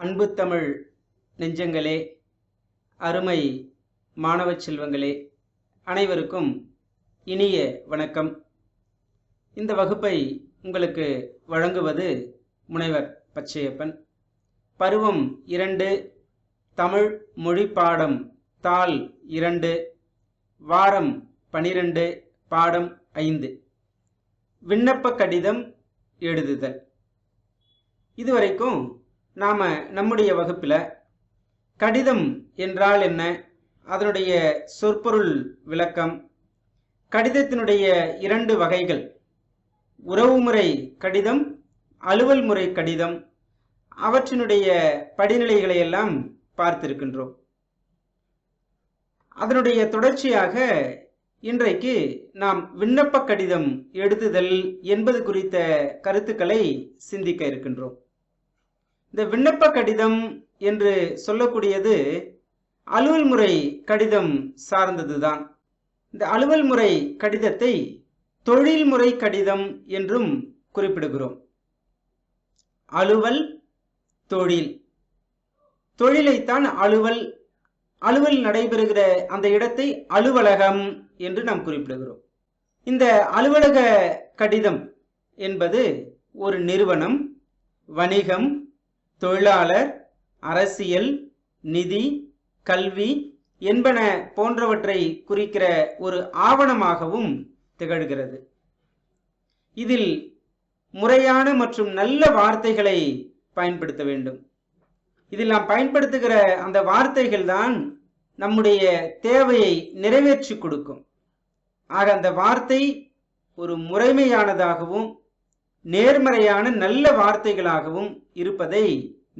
அன்பு தமிழ் நெஞ்சங்களே அருமை மாணவ செல்வங்களே அனைவருக்கும் இனிய வணக்கம். இந்த வகுப்பை உங்களுக்கு வழங்குவது முனைவர் பச்சையப்பன். பருவம் இரண்டு தமிழ் மொழி பாடம் தாள் இரண்டு வாரம் பனிரெண்டு பாடம் ஐந்து. விண்ணப்ப கடிதம் எழுதுதல். இதுவரைக்கும் நாம் நம்முடைய வகுப்பில் கடிதம் என்றால் என்ன? அதனுடைய சொற்பொருள் விளக்கம் கடிதத்தினுடைய இரண்டு வகைகள். உறவுமுறை கடிதம் அலுவல் முறை கடிதம் அவற்றினுடைய படிநிலைகளை எல்லாம் பார்த்திருக்கின்றோம். அதனுடைய தொடர்ச்சியாக இன்றைக்கு நாம் விண்ணப்ப கடிதம் எழுதுதல் என்பது குறித்த கருத்துக்களை சிந்திக்க இருக்கின்றோம். இந்த விண்ணப்ப கடிதம் என்று சொல்லக்கூடியது அலுவல் முறை கடிதம் சார்ந்ததுதான். இந்த அலுவல் முறை கடிதத்தை தொழில்முறை கடிதம் என்றும் குறிப்பிடுகிறோம். அலுவல் தொழில். தொழிலைத்தான் அலுவல் அலுவல் நடைபெறுகிற அந்த இடத்தை அலுவலகம் என்று நாம் குறிப்பிடுகிறோம். இந்த அலுவலக கடிதம் என்பது ஒரு நிறுவனம் வணிகம் தொழிலாளர் அரசியல் நிதி கல்வி என்பன போன்றவற்றை குறிக்கிற ஒரு ஆவணமாகவும் திகழ்கிறது. இதில் முறையான மற்றும் நல்ல வார்த்தைகளை பயன்படுத்த வேண்டும். இதில் நாம் பயன்படுத்துகிற அந்த வார்த்தைகள் தான் நம்முடைய தேவையை நிறைவேற்றி கொடுக்கும். ஆக அந்த வார்த்தை ஒரு முறைமையானதாகவும் நேர்மறையான நல்ல வார்த்தைகளாகவும் இருப்பதை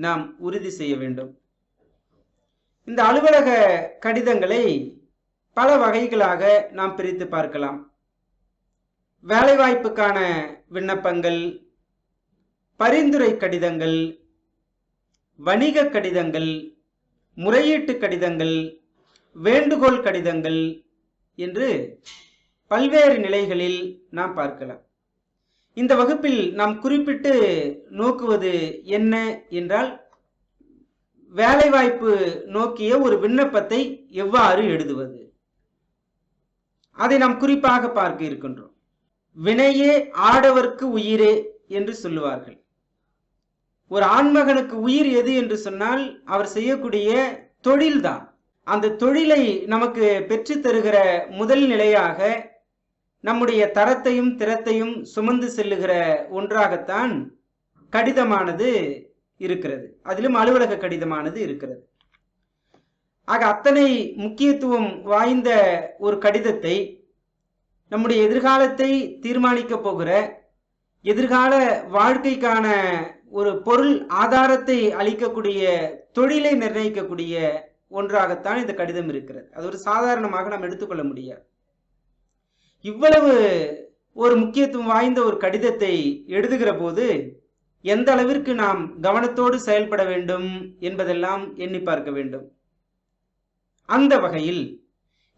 நாம் உறுதி செய்ய வேண்டும். இந்த அலுவலக கடிதங்களை பல வகைகளாக நாம் பிரித்து பார்க்கலாம். வேலைவாய்ப்புக்கான விண்ணப்பங்கள் பரிந்துரை கடிதங்கள் வணிக கடிதங்கள் முறையீட்டு கடிதங்கள் வேண்டுகோள் கடிதங்கள் என்று பல்வேறு நிலைகளில் நாம் பார்க்கலாம். இந்த வகுப்பில் நாம் குறிப்பிட்டு நோக்குவது என்ன என்றால் வேலைவாய்ப்பு நோக்கிய ஒரு விண்ணப்பத்தை எவ்வாறு எழுதுவது? அதை நாம் குறிப்பாக பார்க்க இருக்கின்றோம். வினையே ஆடவர்க்கு உயிரே என்று சொல்லுவார்கள். ஒரு ஆண்மகனுக்கு உயிர் எது என்று சொன்னால் அவர் செய்யக்கூடிய தொழில்தான். அந்த தொழிலை நமக்கு பெற்று தருகிற முதல் நிலையாக நம்முடைய தரத்தையும் திறத்தையும் சுமந்து செல்லுகிற ஒன்றாகத்தான் கடிதமானது இருக்கிறது. அதிலும் அலுவலக கடிதமானது இருக்கிறது. ஆக அத்தனை முக்கியத்துவம் வாய்ந்த ஒரு கடிதத்தை நம்முடைய எதிர்காலத்தை தீர்மானிக்க போகிற எதிர்கால வாழ்க்கைக்கான ஒரு பொருள் ஆதாரத்தை அளிக்கக்கூடிய தொழிலை நிர்ணயிக்கக்கூடிய ஒன்றாகத்தான் இந்த கடிதம் இருக்கிறது. அது ஒரு சாதாரணமாக நாம் எடுத்துக்கொள்ள முடியாது. இவ்வளவு ஒரு முக்கியத்துவம் வாய்ந்த ஒரு கடிதத்தை எழுதுகிற போது எந்த அளவிற்கு நாம் கவனத்தோடு செயல்பட வேண்டும் என்பதெல்லாம் எண்ணி பார்க்க வேண்டும். அந்த வகையில்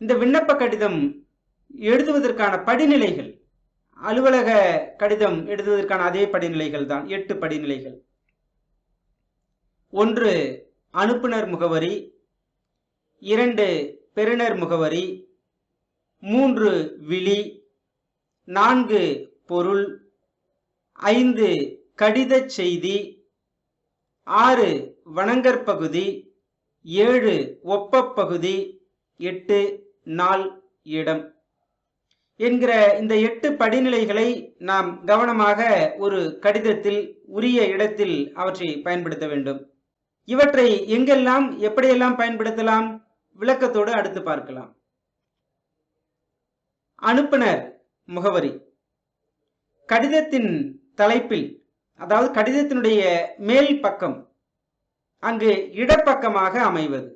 இந்த விண்ணப்ப கடிதம் எழுதுவதற்கான படிநிலைகள் அலுவலக கடிதம் எழுதுவதற்கான அதே படிநிலைகள் தான் எட்டு படிநிலைகள். ஒன்று அனுப்புனர் முகவரி இரண்டு பெறுநர் முகவரி மூன்று விழி நான்கு பொருள் ஐந்து கடித செய்தி ஆறு வணங்கற்பகுதி ஏழு ஒப்பப்பகுதி எட்டு நாள் இடம். என்கிற இந்த எட்டு படிநிலைகளை நாம் கவனமாக ஒரு கடிதத்தில் உரிய இடத்தில் அவற்றை பயன்படுத்த வேண்டும். இவற்றை எங்கெல்லாம் எப்படியெல்லாம் பயன்படுத்தலாம்? விளக்கத்தோடு அடுத்து பார்க்கலாம். அனுப்புனர் முகவரி. கடிதத்தின் தலைப்பில் அதாவது கடிதத்தினுடைய மேல் பக்கம் அங்கு இடப்பக்கமாக அமைவது.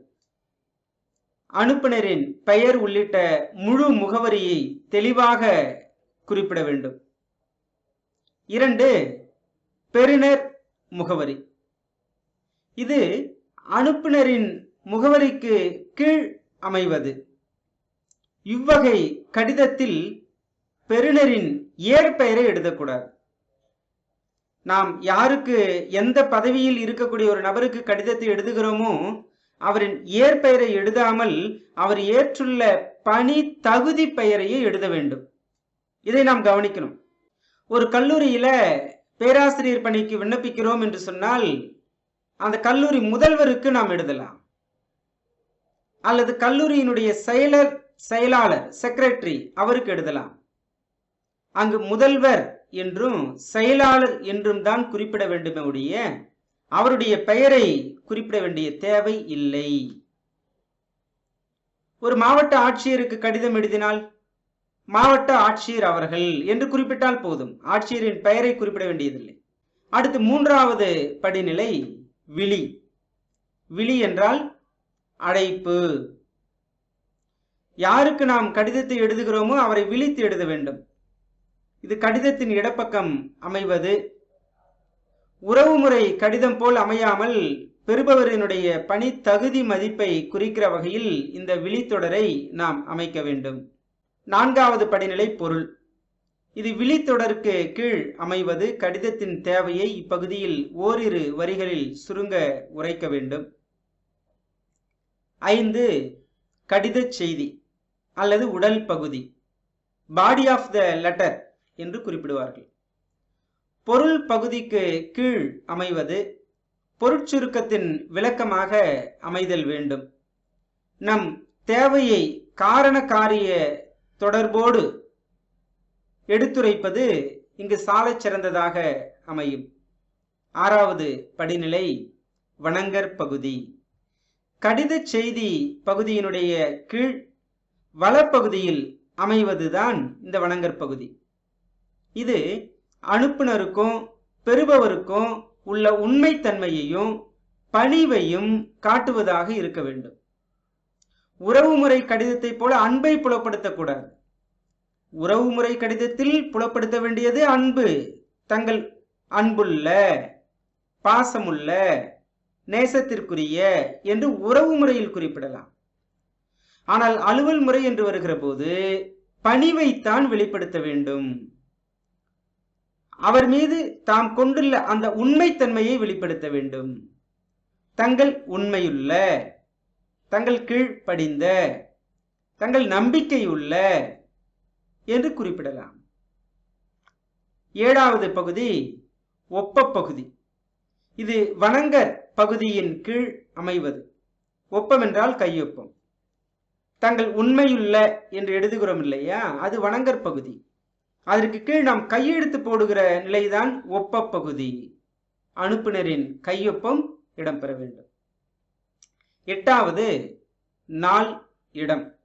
அனுப்புனரின் பெயர் உள்ளிட்ட முழு முகவரியை தெளிவாக குறிப்பிட வேண்டும். இரண்டு பெறுநர் முகவரி. இது அனுப்புனரின் முகவரிக்கு கீழ் அமைவது. இவ்வகை கடிதத்தில் பெறுநரின் ஏற்பெயரை எழுதக்கூடாது. நாம் யாருக்கு எந்த பதவியில் இருக்கக்கூடிய ஒரு நபருக்கு கடிதத்தை எழுதுகிறோமோ அவரின் இயற்பெயரை எழுதாமல் அவர் ஏற்றுள்ள பணி தகுதி பெயரையே எழுத வேண்டும். இதை நாம் கவனிக்கணும். ஒரு கல்லூரியில பேராசிரியர் பணிக்கு விண்ணப்பிக்கிறோம் என்று சொன்னால் அந்த கல்லூரி முதல்வருக்கு நாம் எழுதலாம். அல்லது கல்லூரியினுடைய செயலர் செயலாளர் செக்ரட்டரி அவருக்கு எழுதலாம். அங்கு முதல்வர் என்றும் செயலாளர் என்றும் தான் குறிப்பிட வேண்டுமே உடைய அவருடைய பெயரை குறிப்பிட வேண்டிய தேவை இல்லை. ஒரு மாவட்ட ஆட்சியருக்கு கடிதம் எழுதினால் மாவட்ட ஆட்சியர் அவர்கள் என்று குறிப்பிட்டால் போதும் ஆட்சியரின் பெயரை குறிப்பிட வேண்டியதில்லை. அடுத்து மூன்றாவது படிநிலை விழி. விழி என்றால் அழைப்பு. யாருக்கு நாம் கடிதத்தை எழுதுகிறோமோ அவரை விழித்து எழுத வேண்டும். இது கடிதத்தின் இடப்பக்கம் அமைவது. உறவுமுறை கடிதம் போல் அமையாமல் பெறுபவரினுடைய பணி தகுதி மதிப்பை குறிக்கிற வகையில் இந்த விழித்தொடரை நாம் அமைக்க வேண்டும். நான்காவது படிநிலை பொருள். இது விழித்தொடருக்கு கீழ் அமைவது. கடிதத்தின் தேவையை இப்பகுதியில் ஓரிரு வரிகளில் சுருங்க உரைக்க வேண்டும். ஐந்து கடிதச் செய்தி. அல்லது உடல் பகுதி பாடி ஆஃப் த லெட்டர் என்று குறிப்பிடுவார்கள். பொருள் பகுதிக்கு கீழ் அமைவது பொருட்சுருக்கத்தின் விளக்கமாக அமைதல் வேண்டும். நம் தேவையை காரண காரிய தொடர்போடு எடுத்துரைப்பது இங்கு சாலச் சிறந்ததாக அமையும். ஆறாவது படிநிலை வணங்கற் பகுதி. கடித செய்தி பகுதியினுடைய கீழ் வளப்பகுதியில் அமைவதுதான் இந்த வணங்கற் பகுதி. இது அனுப்புனருக்கும் பெறுபவருக்கும் உள்ள உண்மைத்தன்மையையும் பணிவையும் காட்டுவதாக இருக்க வேண்டும். உறவுமுறை கடிதத்தை போல அன்பை புலப்படுத்தக்கூடாது உறவுமுறை கடிதத்தில் புலப்படுத்த வேண்டியது அன்பு. தங்கள் அன்புள்ள பாசமுள்ள நேசத்திற்குரிய என்று உறவு முறையில் குறிப்பிடலாம். ஆனால் அலுவல் முறை என்று வருகிற போது பணிவைத்தான் வெளிப்படுத்த வேண்டும். அவர் மீது தாம் கொண்டுள்ள அந்த உண்மைத்தன்மையை வெளிப்படுத்த வேண்டும். தங்கள் உண்மையுள்ள தங்கள் கீழ்ப்படிந்த தங்கள் நம்பிக்கையுள்ள என்று குறிப்பிடலாம். ஏழாவது பகுதி ஒப்ப பகுதி. இது வணங்கர் பகுதியின் கீழ் அமைவது. ஒப்பம் என்றால் கையொப்பம். தங்கள் உண்மையுள்ள என்று எழுதுகிறோம் இல்லையா? அது வணங்கற் பகுதி. அதற்கு கீழ் நாம் கையெழுத்து போடுகிற நிலைதான் ஒப்ப பகுதி. அனுப்புனரின் கையொப்பம் இடம்பெற வேண்டும். எட்டாவது நாள் இடம்.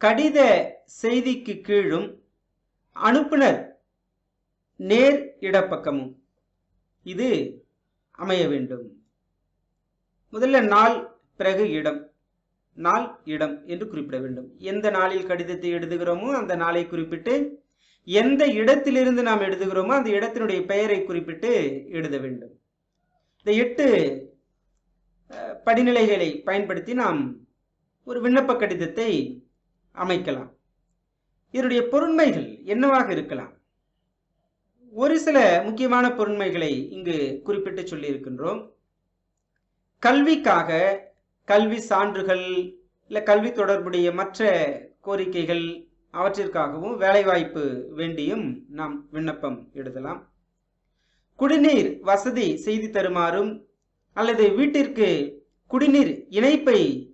கடித செய்திக்கு கீழும் அனுப்புனர் நேர் இடப்பக்கமும். இது அமைய வேண்டும். முதல்ல நாள் பிறகு இடம். நாள் இடம் என்று குறிப்பிட வேண்டும். எந்த நாளில் கடிதத்தை எழுதுகிறோமோ அந்த நாளை குறிப்பிட்டு எந்த இடத்திலிருந்து நாம் எழுதுகிறோமோ அந்த இடத்தினுடைய பெயரை குறிப்பிட்டு எழுத வேண்டும். இந்த எட்டு படிநிலைகளை பயன்படுத்தி நாம் ஒரு விண்ணப்ப கடிதத்தை அமைக்கலாம். இதனுடைய பொருண்மைகள் என்னவாக இருக்கலாம்? ஒரு சில முக்கியமான பொருண்மைகளை இங்கு குறிப்பிட்டு சொல்லியிருக்கின்றோம். கல்விக்காக கல்வி சான்றுகள் இல்லை கல்வி தொடர்புடைய மற்ற கோரிக்கைகள் அவற்றிற்காகவும் வேலைவாய்ப்பு வேண்டியும் நாம் விண்ணப்பம் எழுதலாம். குடிநீர் வசதி செய்து தருமாறும் அல்லது வீட்டிற்கு குடிநீர் இணைப்பை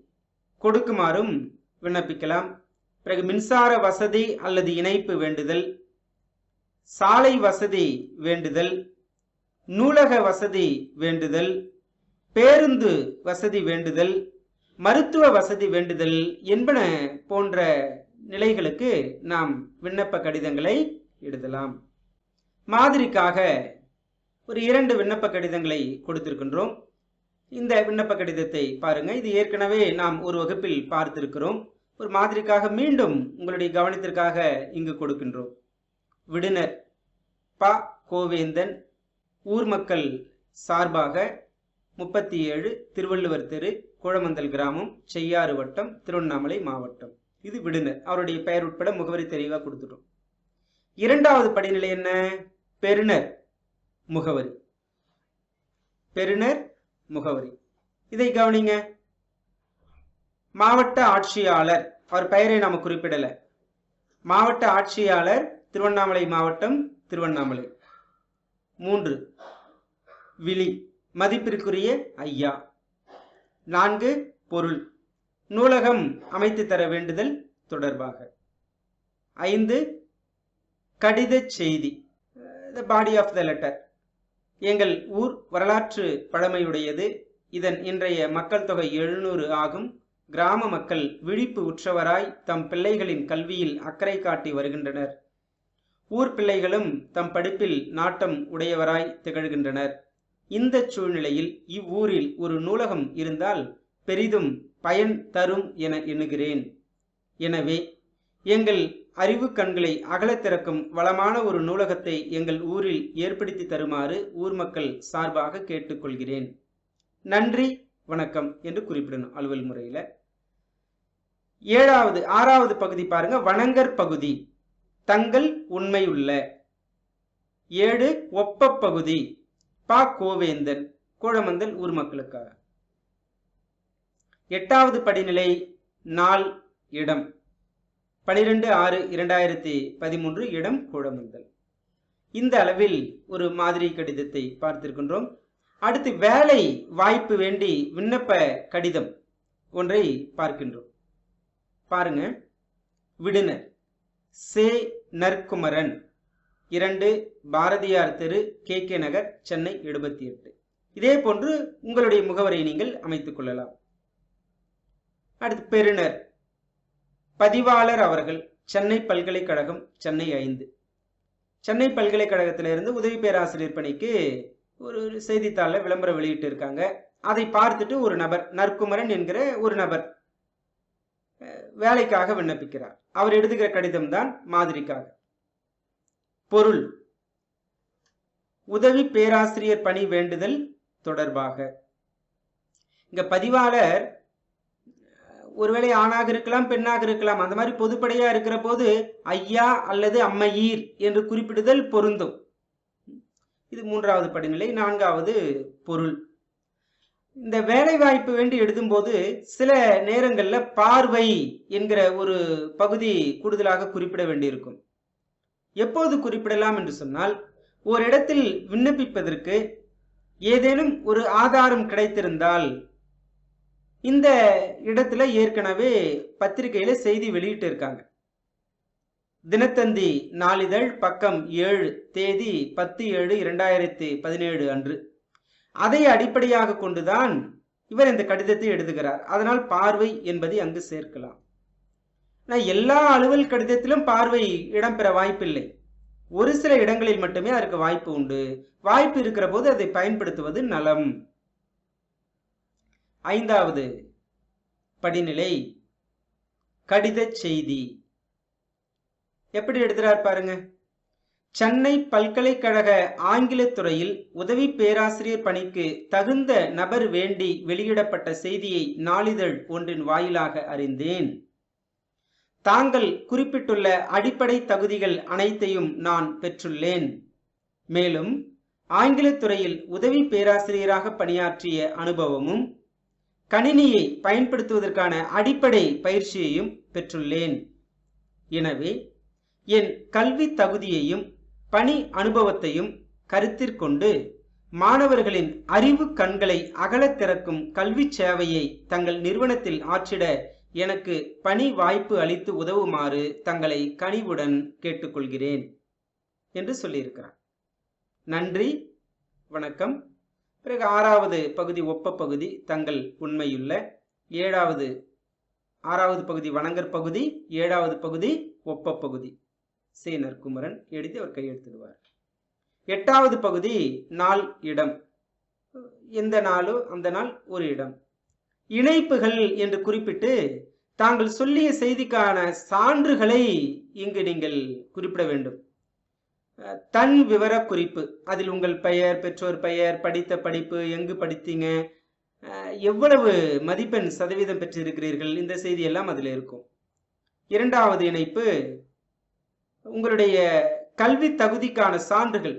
கொடுக்குமாறும் விண்ணப்பிக்கலாம். பிறகு மின்சார வசதி அல்லது இணைப்பு வேண்டுதல் சாலை வசதி வேண்டுதல் நூலக வசதி வேண்டுதல் பேருந்து வசதி வேண்டுதல் மருத்துவ வசதி வேண்டுதல் என்பன போன்ற நிலைகளுக்கு நாம் விண்ணப்ப கடிதங்களை எழுதலாம். மாதிரிக்காக ஒரு இரண்டு விண்ணப்ப கடிதங்களை கொடுத்திருக்கின்றோம். இந்த விண்ணப்ப கடிதத்தை பாருங்க. இது ஏற்கனவே நாம் ஒரு வகுப்பில் பார்த்திருக்கிறோம். ஒரு மாதிரிக்காக மீண்டும் உங்களுடைய கவனத்திற்காக இங்கு கொடுக்கின்றோம். விடுனர் ப. கோவேந்தன் ஊர் மக்கள் சார்பாக முப்பத்தி ஏழு திருவள்ளுவர் தெரு கோழமந்தல் கிராமம் செய்யாறு வட்டம் திருவண்ணாமலை மாவட்டம். இது விடுனர் அவருடைய பெயர் உட்பட முகவரி தெளிவாக கொடுத்துட்டோம். இரண்டாவது படிநிலை என்ன? பெருனர் முகவரி. பெருனர் முகவரி. இதை கவனிங்க. மாவட்ட ஆட்சியாளர் அவர் பெயரை நாம குறிப்பிடல. மாவட்ட ஆட்சியாளர் திருவண்ணாமலை மாவட்டம் திருவண்ணாமலை. மூன்று. விழி. மதிப்பிற்குரிய ஐயா. நான்கு பொருள். நூலகம் அமைத்து தர வேண்டுதல் தொடர்பாக. ஐந்து கடித செய்தி. த பாடி ஆஃப் த லெட்டர் எங்கள் ஊர் வரலாற்று பழமையுடையது. இதன் இன்றைய மக்கள் தொகை எழுநூறு ஆகும். கிராம மக்கள் விழிப்பு உற்றவராய் தம் பிள்ளைகளின் கல்வியில் அக்கறை காட்டி வருகின்றனர். ஊர் பிள்ளைகளும் தம் படிப்பில் நாட்டம் உடையவராய் திகழ்கின்றனர். இந்த சூழ்நிலையில் இவ்வூரில் ஒரு நூலகம் இருந்தால் பெரிதும் பயன் தரும் என எண்ணுகிறேன். எனவே எங்கள் அறிவு கண்களை அகலத் திறக்கும் வளமான ஒரு நூலகத்தை எங்கள் ஊரில் ஏற்படுத்தி தருமாறு ஊர் மக்கள் சார்பாக கேட்டுக்கொள்கிறேன். நன்றி வணக்கம் என்று குறிப்பிடணும் அலுவல் முறையில். ஏழாவது ஆறாவது பகுதி பாருங்க. வணங்கர் பகுதி. தங்கள் உண்மையுள்ள ஏழு ஒப்ப பகுதி. பா கோவேந்தன் கோழமந்தல் ஊர் மக்களுக்காக. எட்டாவது படிநிலை நாள் இடம். பனிரெண்டு ஆறு இரண்டாயிரத்தி பதிமூன்று இடம் கோழமந்தல். இந்த அளவில் ஒரு மாதிரி கடிதத்தை பார்த்திருக்கின்றோம். அடுத்து வேலை வாய்ப்பு வேண்டி விண்ணப்ப கடிதம் ஒன்றை பார்க்கின்றோம். பாருங்க. விடுனர் சே. நற்குமரன். இரண்டு பாரதியார் தெரு கே கே நகர் சென்னை எழுபத்தி எட்டு. இதே போன்று உங்களுடைய முகவரியை நீங்கள் அமைத்துக் கொள்ளலாம். அடுத்து பெறுநர் பதிவாளர் அவர்கள் சென்னை பல்கலைக்கழகம் சென்னை ஐந்து. சென்னை பல்கலைக்கழகத்திலிருந்து உதவி பேராசிரியர் பணிக்கு ஒரு செய்தித்தாளில் விளம்பரம் வெளியிட்டு இருக்காங்க. அதை பார்த்துட்டு ஒரு நபர் நற்குமரன் என்கிற ஒரு நபர் வேலைக்காக விண்ணப்பிக்கிறார். அவர் எழுதுகிற கடிதம் தான் மாதிரிக்காக. பொருள். உதவி பேராசிரியர் பணி வேண்டுதல் தொடர்பாக. இங்க பதிவாளர் ஒருவேளை ஆணாக இருக்கலாம் பெண்ணாக இருக்கலாம் அந்த மாதிரி பொதுப்படையா இருக்கிற போது ஐயா அல்லது அம்மையீர் என்று குறிப்பிடுதல் பொருந்தும். இது மூன்றாவது படிநிலை நான்காவது பொருள். இந்த வேலை வாய்ப்பு வேண்டி எழுதும்போது சில நேரங்களில் பார்வை என்கிற ஒரு பகுதி கூடுதலாக குறிப்பிட வேண்டியிருக்கும். எப்போது குறிப்பிடலாம் என்று சொன்னால் ஒரு இடத்தில் விண்ணப்பிப்பதற்கு ஏதேனும் ஒரு ஆதாரம் கிடைத்திருந்தால் இந்த இடத்துல ஏற்கனவே பத்திரிகையில செய்தி வெளியிட்டு இருக்காங்க. தினத்தந்தி நாளிதழ் பக்கம் ஏழு தேதி பத்து ஏழு இரண்டாயிரத்தி பதினேழு அன்று. அதை அடிப்படையாக கொண்டுதான் இவர் இந்த கடிதத்தை எழுதுகிறார். அதனால் பார்வை என்பதை அங்கு சேர்க்கலாம். நான் எல்லா அலுவல் கடிதத்திலும் பார்வை இடம்பெற வாய்ப்பில்லை. ஒரு சில இடங்களில் மட்டுமே அதற்கு வாய்ப்பு உண்டு. வாய்ப்பு இருக்கிற போது அதை பயன்படுத்துவது நலம். ஐந்தாவது படிநிலை கடித செய்தி. எப்படி எடுத்துறார் பாருங்க. சென்னை பல்கலைக்கழக ஆங்கில துறையில் உதவி பேராசிரியர் பணிக்கு தகுந்த நபர் வேண்டி வெளியிடப்பட்ட செய்தியை நாளிதழ் ஒன்றின் வாயிலாக அறிந்தேன். தாங்கள் குறிப்பிட்டுள்ள அடிப்படை தகுதிகள் அனைத்தையும் நான் பெற்றுள்ளேன். மேலும் ஆங்கிலத் துறையில் உதவி பேராசிரியராக பணியாற்றிய அனுபவமும் கணினியை பயன்படுத்துவதற்கான அடிப்படை பயிற்சியையும் பெற்றுள்ளேன். எனவே என் கல்வி தகுதியையும் பணி அனுபவத்தையும் கருத்திற்கொண்டு மாணவர்களின் அறிவு கண்களை அகலத் திறக்கும் கல்வி சேவையை தங்கள் நிறுவனத்தில் ஆற்றிட எனக்கு பணி வாய்ப்பு அளித்து உதவுமாறு தங்களை கனிவுடன் கேட்டுக்கொள்கிறேன் என்று சொல்லியிருக்கிறார். நன்றி வணக்கம். பிறகு ஆறாவது பகுதி ஒப்ப பகுதி தங்கள் உண்மையுள்ள. ஏழாவது ஆறாவது பகுதி வணங்கற் பகுதி ஏழாவது பகுதி ஒப்ப பகுதி. சே. நற்குமரன் எழுதி அவர் கையெழுத்திடுவார். எட்டாவது பகுதி நாள் இடம். எந்த நாளோ அந்த நாள் ஒரு இடம். இணைப்புகள் என்று குறிப்பிட்டு தாங்கள் சொல்லிய செய்திக்கான சான்றுகளை இங்கு நீங்கள் குறிப்பிட வேண்டும். தன் விவர குறிப்பு அதில் உங்கள் பெயர் பெற்றோர் பெயர் படித்த படிப்பு எங்கு படித்தீங்க எவ்வளவு மதிப்பெண் சதவீதம் பெற்றிருக்கிறீர்கள் இந்த செய்தி எல்லாம் அதில் இருக்கும். இரண்டாவது இணைப்பு உங்களுடைய கல்வி தகுதிக்கான சான்றுகள்.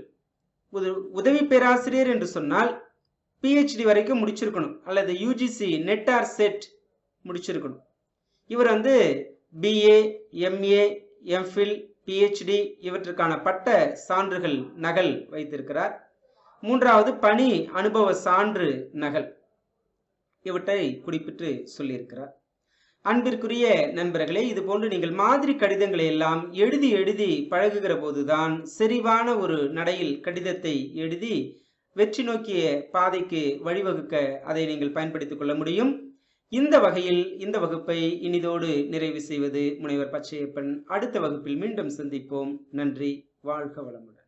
உதவி பேராசிரியர் என்று சொன்னால் பிஹெச்டி வரைக்கும் முடிச்சிருக்கணும். அல்லது யூஜிசி நெட் ஆர் செட் முடிச்சிருக்கணும். இவர் வந்து பிஏ எம்ஏ எம்ஃபில் பிஹெச்டி இவற்றுக்கான பட்ட சான்றுகள் நகல் வைத்திருக்கிறார். மூன்றாவது பணி அனுபவ சான்று நகல். இவற்றை குறிப்பிட்டு சொல்லியிருக்கிறார். அன்பிற்குரிய நண்பர்களே இது போன்று நீங்கள் மாதிரி கடிதங்களை எல்லாம் எழுதி எழுதி பழகுகிற போதுதான் செறிவான ஒரு நடையில் கடிதத்தை எழுதி வெற்றி நோக்கிய பாதைக்கு வழிவகுக்க அதை நீங்கள் பயன்படுத்திக் கொள்ள முடியும். இந்த வகையில் இந்த வகுப்பை இனிதோடு நிறைவு செய்வது முனைவர் பச்சையப்பன். அடுத்த வகுப்பில் மீண்டும் சந்திப்போம். நன்றி. வாழ்க வளமுடன்.